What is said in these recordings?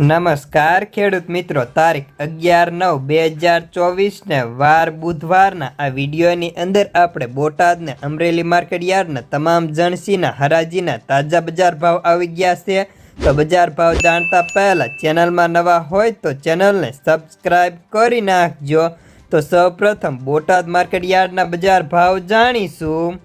નમસ્કાર, ખેડૂત મિત્રો. તારીખ અગિયાર નવ બે હજાર ચોવીસને વાર બુધવારના આ વિડીયોની અંદર આપણે બોટાદને અમરેલી માર્કેટ યાર્ડના તમામ જણસીના, હરાજીના તાજા બજાર ભાવ આવી ગયા છે. તો બજાર ભાવ જાણતા પહેલાં ચેનલમાં નવા હોય તો ચેનલને સબસ્ક્રાઈબ કરી નાખજો. તો સૌપ્રથમ બોટાદ માર્કેટ યાર્ડના બજાર ભાવ જાણીશું.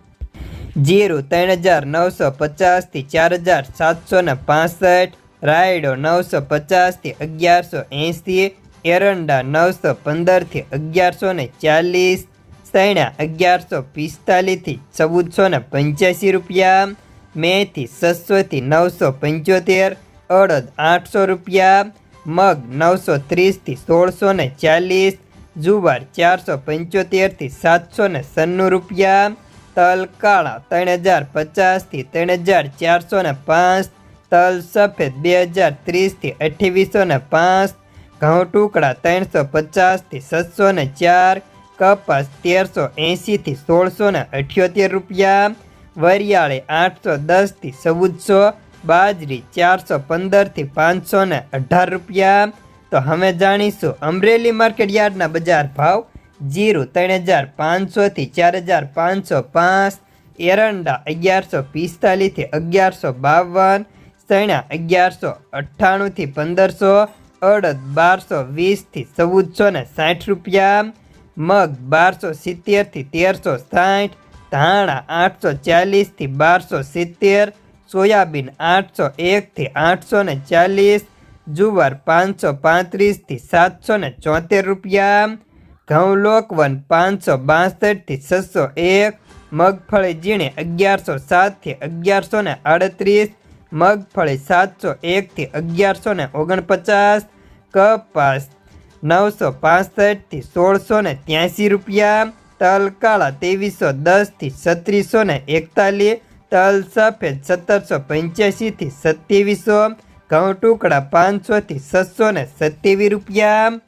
જીરું ત્રણ હજાર નવસો પચાસથી ચાર હજાર સાતસો ને પાસઠ રાયડો નવસો પચાસથી અગિયારસો એંસી એરંડા નવસો પંદરથી અગિયારસો ને ચાલીસ, સૈણા અગિયારસો પિસ્તાલીસથી ચૌદસો ને પંચ્યાસી રૂપિયા, મેથી છસોથી નવસો પંચોતેર, અડદ આઠસો રૂપિયા, મગ નવસો ત્રીસથી સોળસો ને ચાલીસ, જુવાર ચારસો પંચોતેરથી સાતસો ને સન્નું રૂપિયા, તલ કાળા ત્રણ હજાર પચાસથી ત્રણ હજાર ચારસો ને પાંચ તલ સફેદ બે હજાર ત્રીસથી અઠ્યાવીસો ને પાંચ, ઘઉં ટુકડા ત્રણસો પચાસથી સાતસો ને ચાર, કપાસ તેરસો એંશીથી સોળસો ને અઠ્યોતેર રૂપિયા, વરિયાળી આઠસો દસથી ચૌદસો, બાજરી ચારસો પંદરથી પાંચસો ને અઢાર રૂપિયા. તો હવે જાણીશું અમરેલી માર્કેટ યાર્ડના બજાર ભાવ. જીરું ત્રણ હજાર પાંચસોથી ચાર હજાર પાંચસો પાંચ, એરંડા અગિયારસો પિસ્તાલીસથી અગિયારસો બાવન સૈણા અગિયારસો અઠ્ઠાણુંથી પંદરસો, અડદ બારસો વીસથી ચૌદસો ને સાઠ રૂપિયા, મગ બારસો સિત્તેરથી તેરસો સાઠ, ધાણા આઠસો ચાલીસથી બારસો સિત્તેર, સોયાબીન આઠસો એકથી આઠસો ને ચાલીસ, જુવાર પાંચસો પાંત્રીસથી સાતસો ને ચોતેર રૂપિયા ઘઉં લોકવન પાંચસો બાસઠથી છસો એક, મગફળી ઝીણી અગિયારસો સાતથી અગિયારસો ને આડત્રીસ મગફળી સાતસો એકથી અગિયારસો ને ઓગણપચાસ કપાસ નવસો પાસઠથી સોળસો ને ત્યાંસી રૂપિયા, તલ કાળા ત્રેવીસો દસથી છત્રીસો ને એકતાલીસ, તલ સફેદ સત્તરસો પંચ્યાસીથી સત્યાવીસો, ઘઉં ટુકડા પાંચસોથી છસો ને સત્યાવીસ રૂપિયા.